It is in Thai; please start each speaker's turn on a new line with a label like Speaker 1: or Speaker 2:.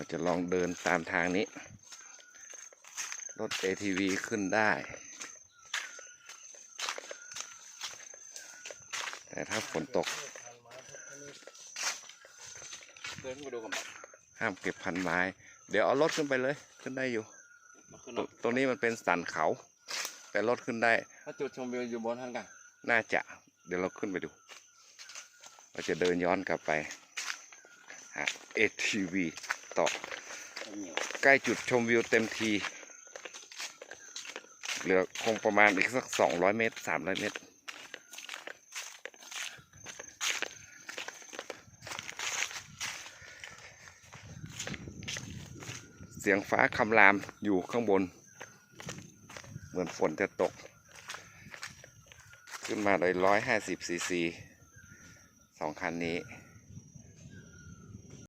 Speaker 1: เราจะลองเดินตามทางนี้ รถ ATV ขึ้นได้ แต่ถ้าฝนตก
Speaker 2: เดินขึ้นไปดูกันแบบ
Speaker 1: ห้ามเก็บพันไม้ เดี๋ยวเอารถขึ้นไปเลย ขึ้นได้อยู่
Speaker 2: มาขึ้น
Speaker 1: ตรงตรงนี้มันเป็นสันเขา แต่รถขึ้นได้
Speaker 2: ถ้าจุดชมวิวอยู่บนท่านกัน
Speaker 1: น่าจะ เดี๋ยวเราขึ้นไปดู เราจะเดินย้อนกลับไปหา ATV ต่อ ใกล้จุดชมวิวเต็มที เหลือคงประมาณอีกสักสองร้อยเมตรสามร้อยเมตร เสียงฟ้าคำรามอยู่ข้างบน เหมือนฝนจะตก ขึ้นมาเลยร้อยห้าสิบซีซีสองคันนี้